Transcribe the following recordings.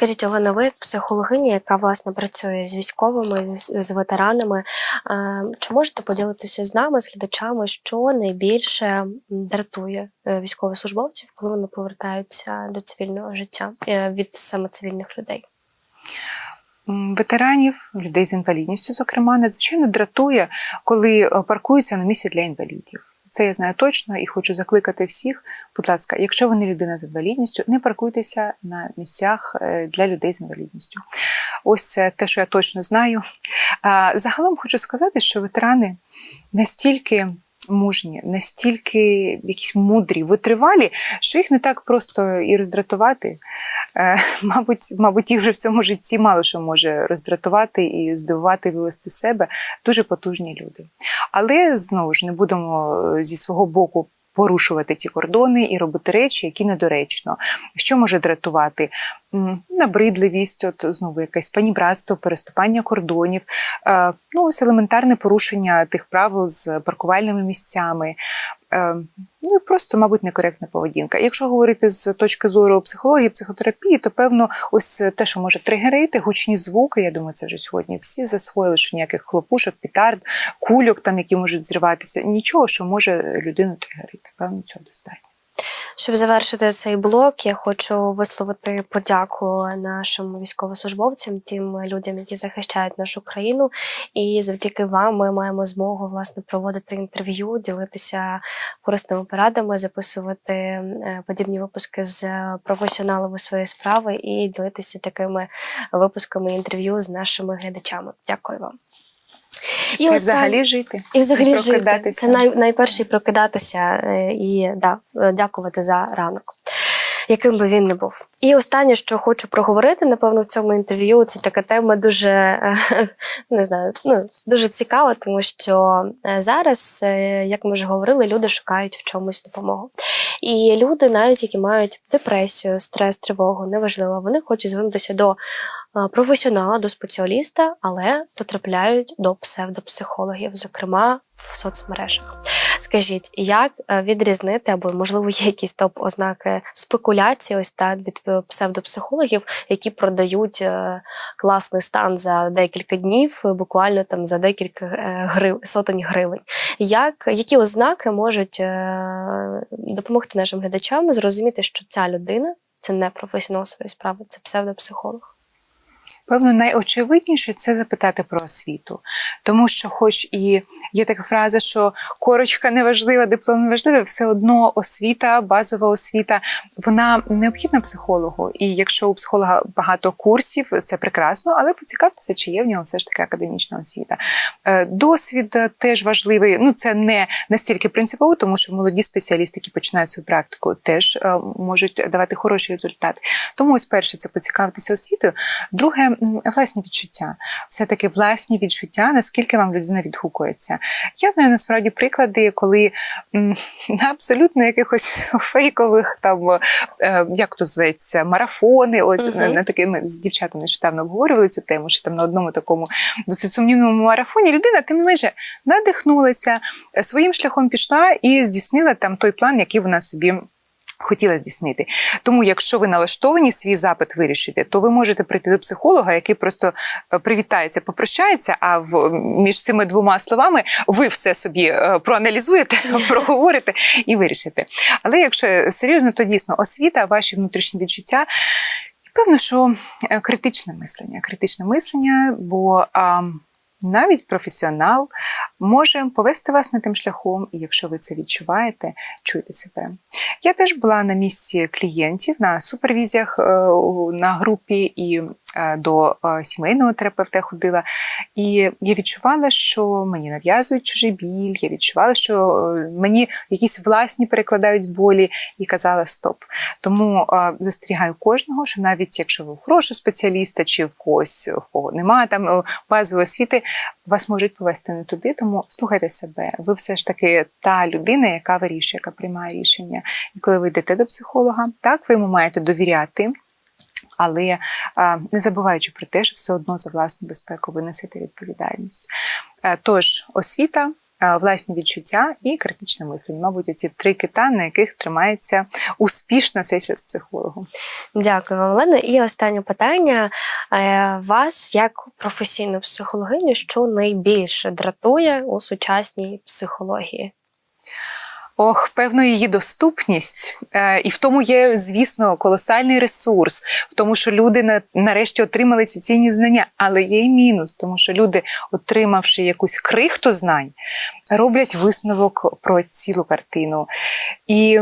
Скажіть, Олена, ви психологиня, яка власне працює з військовими, з, ветеранами, чи можете поділитися з нами, з глядачами, що найбільше дратує е, військовослужбовців, коли вони повертаються до цивільного життя е, від саме цивільних людей? Ветеранів, людей з інвалідністю, зокрема, надзвичайно дратує, коли е, паркуються на місці для інвалідів. Це я знаю точно і хочу закликати всіх. Будь ласка, якщо ви не людина з інвалідністю, не паркуйтеся на місцях е, для людей з інвалідністю. Ось це те, що я точно знаю. Загалом хочу сказати, що ветерани настільки мужні, настільки якісь мудрі, витривалі, що їх не так просто і роздратувати. Е, Мабуть, мабуть, їх вже в цьому житті мало що може роздратувати і здивувати, вивести себе. Дуже потужні люди. Але знову ж не будемо е, зі свого боку. Порушувати ці кордони і робити речі, які недоречно. Що може дратувати? Набридливість, от знову якесь панібратство, переступання кордонів, е, ну ось елементарне порушення тих правил з паркувальними місцями. Е, Ну просто, мабуть, некоректна поведінка. Якщо говорити з точки зору психології, психотерапії, то певно, ось те, що може тригерити, гучні звуки. Я думаю, це вже сьогодні всі засвоїли, що ніяких хлопушок, петард, кульок, там які можуть зриватися. Нічого, що може людину тригерити. Певно, цього достатньо. Щоб завершити цей блок, я хочу висловити подяку нашим військовослужбовцям, тим людям, які захищають нашу країну. І завдяки вам ми маємо змогу власне проводити інтерв'ю, ділитися корисними порадами, записувати е, подібні випуски з професіоналами своєї справи і ділитися такими випусками інтерв'ю з нашими глядачами. Дякую вам. І, і взагалі жити. і взагалі і жити. Це най, найперше прокидатися е, і да, е, дякувати за ранок, яким би він не був. І останнє, що хочу проговорити, напевно, в цьому інтерв'ю, це така тема дуже е, не знаю, ну, дуже цікава, тому що е, зараз, е, як ми вже говорили, люди шукають в чомусь допомогу. І люди, навіть які мають депресію, стрес, тривогу, неважливо, вони хочуть звернутися до професіонала, до спеціаліста, але потрапляють до псевдопсихологів, зокрема в соцмережах. Скажіть, як е, відрізнити, або можливо є якісь топ ознаки спекуляції, ось так від е, псевдопсихологів, які продають е, класний стан за декілька днів, буквально там за декілька грив, сотень гривень. Як які ознаки можуть допомогти нашим глядачам зрозуміти, що ця людина це не професіонал своєї справи, це псевдопсихолог? Певно, найочевидніше це запитати про освіту, тому що, хоч і є така фраза, що корочка неважлива, диплом неважливий, все одно освіта, базова освіта, вона необхідна психологу. І якщо у психолога багато курсів, це прекрасно, але поцікавтеся, чи є в нього все ж таки академічна освіта. Е, Досвід теж важливий. Ну це не настільки принципово, тому що молоді спеціалісти, які починають свою практику, теж е, можуть давати хороші результати. Тому ось перше це поцікавитися освітою. Друге, власні відчуття. Все-таки власні відчуття, наскільки вам людина відгукується. Я знаю насправді приклади, коли на абсолютно якихось фейкових там, е, як то зветься, марафони. Ось Мгм. на, на такі ми з дівчатами нещодавно обговорювали цю тему, що там на одному такому досить сумнівному марафоні людина тим не менше надихнулася, е, своїм шляхом пішла і здійснила там той план, який вона собі. Хотіла здійснити. Тому, якщо ви налаштовані свій запит вирішити, то ви можете прийти до психолога, який просто е, привітається, попрощається. А в між цими двома словами ви все собі е, проаналізуєте, проговорите і вирішите. Але якщо серйозно, то дійсно освіта, ваші внутрішні відчуття. Певно, що е, критичне мислення, критичне мислення, бо а, навіть професіонал може повести вас не тим шляхом, і якщо ви це відчуваєте, чуйте себе. Я теж була на місці клієнтів на супервізіях е, на групі і до е, сімейного терапевта ходила. І я відчувала, що мені нав'язують чужий біль, я відчувала, що е, мені якісь власні перекладають болі, і казала стоп. Тому е, застерігаю кожного, що навіть якщо ви у хорошого спеціаліста чи в когось, в кого немає там е, базової освіти, вас можуть повести не туди, тому слухайте себе. Ви все ж таки та людина, яка вирішує, яка приймає рішення. І коли ви йдете до психолога, так ви йому маєте довіряти. Але не забуваючи про те, що все одно за власну безпеку ви несете відповідальність. Е, Тож, освіта, е, власні відчуття і критичне мислення. Мабуть, ці три кита, на яких тримається успішна сесія з психологом. Дякую вам, Олена. І останнє питання Е, вас, як професійну психологиню, що найбільше дратує у сучасній психології? Ох, певно, її доступність, е, і в тому є, звісно, колосальний ресурс, в тому, що люди на, нарешті отримали ці цінні знання, але є й мінус, тому що люди, отримавши якусь крихту знань, роблять висновок про цілу картину. І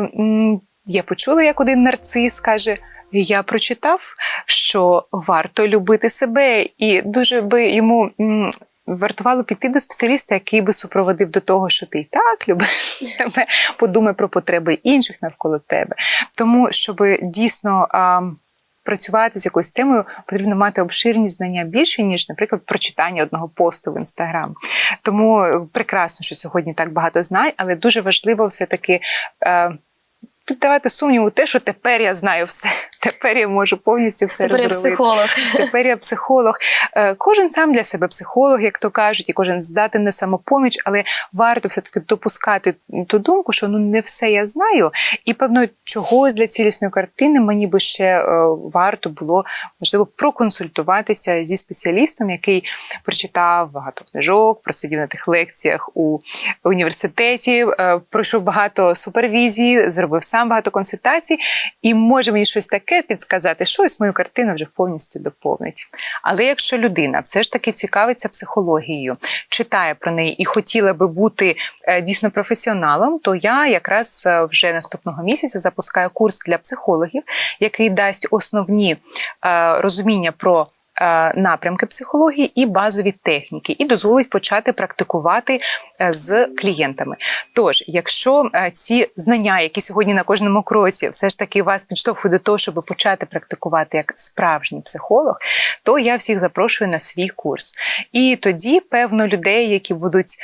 я почула, як один нарцис каже. Я прочитав, що варто любити себе, і дуже би йому вартувало піти до спеціаліста, який би супроводив до того, що ти і так любиш себе, подумай про потреби інших навколо тебе. Тому, щоб дійсно. Працювати з якоюсь темою потрібно мати обширні знання більше, ніж, наприклад, прочитання одного посту в інстаграм. Тому е, прекрасно, що сьогодні так багато знань, але дуже важливо все-таки е, піддавати сумніву те, що тепер я знаю все. Тепер я можу повністю все Тепер я психолог. Тепер я психолог. Е, Кожен сам для себе психолог, як то кажуть, і кожен здатен на самопоміч, але варто все-таки допускати ту думку, що ну не все я знаю, і певно чогось для цілісної картини мені би ще е, варто було можливо проконсультуватися зі спеціалістом, який прочитав багато книжок, просидів на тих лекціях у університеті, е, пройшов багато супервізій, зробив сам багато консультацій, і може мені щось таке підсказати, щось мою картину вже повністю доповнить. Але якщо людина все ж таки цікавиться психологією, читає про неї і хотіла би бути е, дійсно професіоналом, то я якраз е, вже наступного місяця запускаю курс для психологів, який дасть основні е, розуміння про. Е, Напрямки психології і базові техніки, і дозволить почати практикувати е, з клієнтами. Тож, якщо е, ці знання, які сьогодні на кожному кроці, все ж таки вас підштовхують до того, щоб почати практикувати як справжній психолог, то я всіх запрошую на свій курс. І тоді, певно, людей, які будуть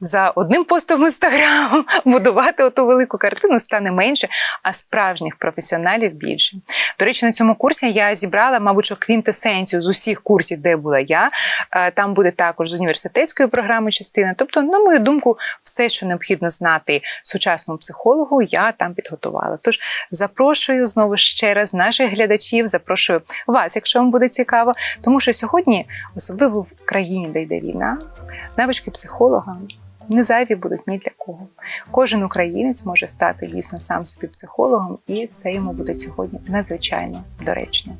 за одним постом в інстаграм будувати оту велику картину, стане менше, а справжніх професіоналів більше. До речі, на цьому курсі я зібрала, мабуть, що квінтесенцію з усіх курсів, де була я. Е, Там буде також з університетської програми частина. Тобто, на мою думку, все, що необхідно знати сучасному психологу, я там підготувала. Тож запрошую знову ще раз наших глядачів, запрошую вас, якщо вам буде цікаво, тому що сьогодні, особливо в країні, де йде війна, навички психолога. Не зайві будуть ні для кого. Кожен українець може стати дійсно сам собі психологом, і це йому буде сьогодні надзвичайно доречно.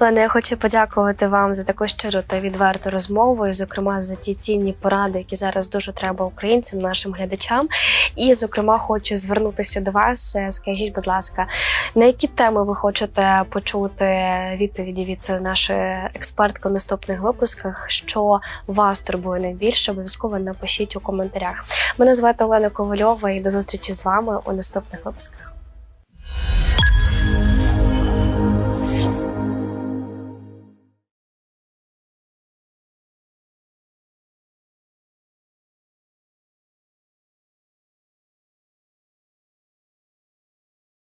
Лена, я хочу подякувати вам за таку щиру та відверту розмову, і, зокрема, за ті цінні поради, які зараз дуже треба українцям, нашим глядачам. І, зокрема, хочу звернутися до вас. Е, Скажіть, будь ласка, на які теми ви хочете почути відповіді від нашої експертки в наступних випусках? Що вас турбує найбільше? Обов'язково напишіть у коментарях. Мене звати Олена Ковальова і до зустрічі з вами у наступних випусках.